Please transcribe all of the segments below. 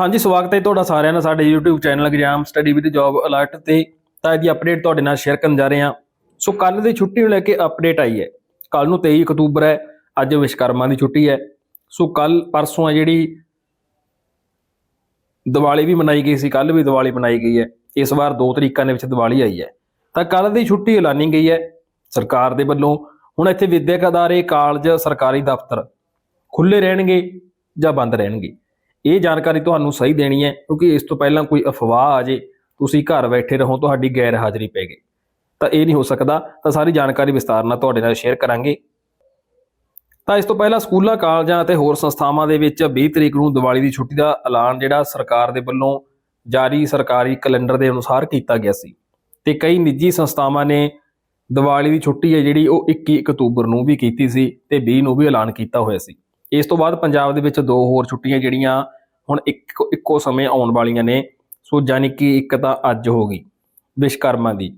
ਹਾਂਜੀ, ਸਵਾਗਤ ਹੈ ਤੁਹਾਡਾ ਸਾਰਿਆਂ ਦਾ, ਸਾਡੇ YouTube channel exam study with job alert ਤੇ। ਤਾਂ ਇਹਦੀ ਅਪਡੇਟ ਤੁਹਾਡੇ ਨਾਲ ਸ਼ੇਅਰ ਕਰਨ ਜਾ ਰਹੇ ਹਾਂ। ਸੋ ਕੱਲ ਦੀ ਛੁੱਟੀ ਨੂੰ ਲੈ ਕੇ ਅਪਡੇਟ ਆਈ ਹੈ। ਕੱਲ ਨੂੰ 23 ਅਕਤੂਬਰ ਹੈ, ਅੱਜ ਵਿਸ਼ਕਰਮਾ ਦੀ ਛੁੱਟੀ ਹੈ। ਸੋ ਕੱਲ ਪਰਸੋਂ ਹੈ ਜਿਹੜੀ ਦੀਵਾਲੀ ਵੀ ਮਨਾਈ ਗਈ ਸੀ ਕੱਲ ਵੀ ਦੀਵਾਲੀ ਮਨਾਈ ਗਈ ਹੈ। ਇਸ ਵਾਰ ਦੋ ਤਰੀਕਾਂ ਦੇ ਵਿੱਚ ਦੀਵਾਲੀ ਆਈ ਹੈ। ਤਾਂ ਕੱਲ ਦੀ ਛੁੱਟੀ ਐਲਾਨੀ ਗਈ ਹੈ ਸਰਕਾਰ ਦੇ ਵੱਲੋਂ। ਹੁਣ ਇੱਥੇ ਵਿਦਿਅਕ ਅਦਾਰੇ, ਕਾਲਜ, ਸਰਕਾਰੀ ਦਫ਼ਤਰ ਖੁੱਲੇ ਰਹਿਣਗੇ ਜਾਂ ਬੰਦ ਰਹਿਣਗੇ। ਇਹ ਜਾਣਕਾਰੀ ਤੁਹਾਨੂੰ ਸਹੀ ਦੇਣੀ ਹੈ, ਕਿਉਂਕਿ ਇਸ ਤੋਂ ਪਹਿਲਾਂ ਕੋਈ ਅਫਵਾਹ ਆ ਜੇ, ਤੁਸੀਂ ਘਰ ਬੈਠੇ ਰਹੋ, ਤੁਹਾਡੀ ਗੈਰ ਹਾਜ਼ਰੀ ਪੈ ਗਈ। ਤਾਂ ਇਹ ਨਹੀਂ ਹੋ ਸਕਦਾ, ਤਾਂ ਸਾਰੀ ਜਾਣਕਾਰੀ ਵਿਸਤਾਰ ਨਾਲ ਤੁਹਾਡੇ ਨਾਲ ਸ਼ੇਅਰ ਕਰਾਂਗੇ। ਤਾਂ ਇਸ ਤੋਂ ਪਹਿਲਾਂ ਸਕੂਲਾਂ, ਕਾਲਜਾਂ ਅਤੇ ਹੋਰ ਸੰਸਥਾਵਾਂ ਦੇ ਵਿੱਚ 20 ਤਰੀਕ ਨੂੰ ਦੀਵਾਲੀ ਦੀ ਛੁੱਟੀ ਦਾ ਐਲਾਨ ਜਿਹੜਾ ਸਰਕਾਰ ਦੇ ਵੱਲੋਂ ਜਾਰੀ ਸਰਕਾਰੀ ਕੈਲੰਡਰ ਦੇ ਅਨੁਸਾਰ ਕੀਤਾ ਗਿਆ ਸੀ। ਤੇ ਕਈ ਨਿੱਜੀ ਸੰਸਥਾਵਾਂ ਨੇ ਦੀਵਾਲੀ ਦੀ ਛੁੱਟੀ ਹੈ ਜਿਹੜੀ ਉਹ 21 ਅਕਤੂਬਰ ਨੂੰ ਵੀ ਕੀਤੀ ਸੀ ਤੇ 20 ਨੂੰ ਵੀ ਐਲਾਨ ਕੀਤਾ ਹੋਇਆ ਸੀ। ਇਸ ਤੋਂ ਬਾਅਦ ਪੰਜਾਬ ਦੇ ਵਿੱਚ ਦੋ ਹੋਰ ਛੁੱਟੀਆਂ ਜਿਹੜੀਆਂ ਹੁਣ ਇੱਕੋ ਇੱਕੋ ਸਮੇਂ ਆਉਣ ਵਾਲੀਆਂ ਨੇ, ਸੋ ਯਾਨੀ ਕਿ ਇੱਕ ਤਾਂ ਅੱਜ ਹੋ ਗਈ ਵਿਸ਼ਕਰਮਾ ਦੀ।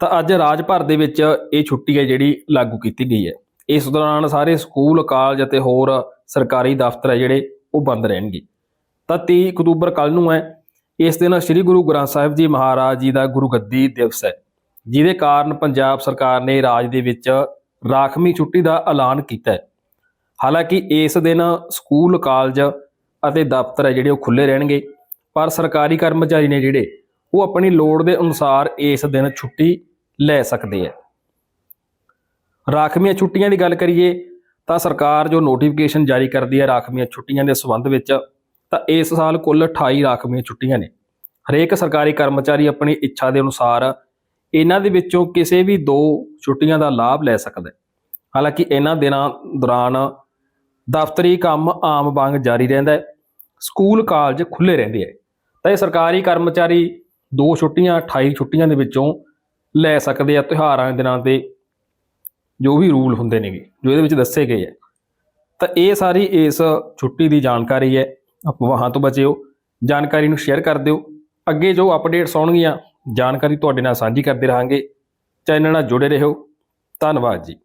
ਤਾਂ ਅੱਜ ਰਾਜ ਭਰ ਦੇ ਵਿੱਚ ਇਹ ਛੁੱਟੀ ਹੈ ਜਿਹੜੀ ਲਾਗੂ ਕੀਤੀ ਗਈ ਹੈ। ਇਸ ਦੌਰਾਨ ਸਾਰੇ ਸਕੂਲ, ਕਾਲਜ ਅਤੇ ਹੋਰ ਸਰਕਾਰੀ ਦਫ਼ਤਰ ਹੈ ਜਿਹੜੇ ਉਹ ਬੰਦ ਰਹਿਣਗੇ। ਤਾਂ 23 ਅਕਤੂਬਰ ਕੱਲ ਨੂੰ ਹੈ, ਇਸ ਦਿਨ ਸ੍ਰੀ ਗੁਰੂ ਗ੍ਰੰਥ ਸਾਹਿਬ ਜੀ ਮਹਾਰਾਜ ਜੀ ਦਾ ਗੁਰਗੱਦੀ ਦਿਵਸ ਹੈ, ਜਿਹਦੇ ਕਾਰਨ ਪੰਜਾਬ ਸਰਕਾਰ ਨੇ ਰਾਜ ਦੇ ਵਿੱਚ ਰਾਖਵੀਂ ਛੁੱਟੀ ਦਾ ਐਲਾਨ ਕੀਤਾ ਹੈ। ਹਾਲਾਂਕਿ ਇਸ ਦਿਨ ਸਕੂਲ, ਕਾਲਜ ਅਤੇ ਦਫ਼ਤਰ ਹੈ ਜਿਹੜੇ ਉਹ ਖੁੱਲੇ ਰਹਿਣਗੇ, ਪਰ ਸਰਕਾਰੀ ਕਰਮਚਾਰੀ ਨੇ ਜਿਹੜੇ ਉਹ ਆਪਣੀ ਲੋੜ ਦੇ ਅਨੁਸਾਰ ਇਸ ਦਿਨ ਛੁੱਟੀ ਲੈ ਸਕਦੇ ਆ ਰਾਖਵੀਆਂ ਛੁੱਟੀਆਂ ਦੀ ਗੱਲ ਕਰੀਏ ਤਾਂ ਸਰਕਾਰ ਜੋ ਨੋਟੀਫਿਕੇਸ਼ਨ ਜਾਰੀ ਕਰਦੀ ਹੈ ਰਾਖਵੀਆਂ ਛੁੱਟੀਆਂ ਦੇ ਸੰਬੰਧ ਵਿੱਚ, ਤਾਂ ਇਸ ਸਾਲ ਕੁੱਲ 28 ਰਾਖਵੀਆਂ ਛੁੱਟੀਆਂ ਨੇ। ਹਰੇਕ ਸਰਕਾਰੀ ਕਰਮਚਾਰੀ ਆਪਣੀ ਇੱਛਾ ਦੇ ਅਨੁਸਾਰ ਇਹਨਾਂ ਦੇ ਵਿੱਚੋਂ ਕਿਸੇ ਵੀ ਦੋ ਛੁੱਟੀਆਂ ਦਾ ਲਾਭ ਲੈ ਸਕਦਾ ਹੈ। ਹਾਲਾਂਕਿ ਇਹਨਾਂ ਦਿਨਾਂ ਦੌਰਾਨ ਦਫ਼ਤਰੀ ਕੰਮ ਆਮ ਵਾਂਗ ਜਾਰੀ ਰਹਿੰਦਾ ਹੈ। ਸਕੂਲ, ਕਾਲਜ ਖੁੱਲੇ ਰਹਿੰਦੇ ਹੈ। ਤਾਂ ਇਹ ਸਰਕਾਰੀ ਕਰਮਚਾਰੀ ਦੋ ਛੁੱਟੀਆਂ 28 ਛੁੱਟੀਆਂ ਦੇ ਵਿੱਚੋਂ ਲੈ ਸਕਦੇ ਆ ਤਿਉਹਾਰਾਂ ਦੇ ਦਿਨਾਂ ਤੇ, ਜੋ ਵੀ ਰੂਲ ਹੁੰਦੇ ਨੇਗੇ, ਜੋ ਇਹਦੇ ਵਿੱਚ ਦੱਸੇ ਗਏ ਹੈ। ਤਾਂ ਇਹ ਸਾਰੀ ਇਸ ਛੁੱਟੀ ਦੀ ਜਾਣਕਾਰੀ ਹੈ। ਅਫਵਾਹਾਂ ਤੋਂ ਬਚਿਓ। ਜਾਣਕਾਰੀ ਨੂੰ ਸ਼ੇਅਰ ਕਰ ਦਿਓ। ਅੱਗੇ ਜੋ ਅਪਡੇਟਸ ਆਉਣਗੀਆਂ, ਜਾਣਕਾਰੀ ਤੁਹਾਡੇ ਨਾਲ ਸਾਂਝੀ ਕਰਦੇ ਰਹਾਂਗੇ। ਚੈਨਲ ਨਾਲ ਜੁੜੇ ਰਹੋ। ਧੰਨਵਾਦ ਜੀ।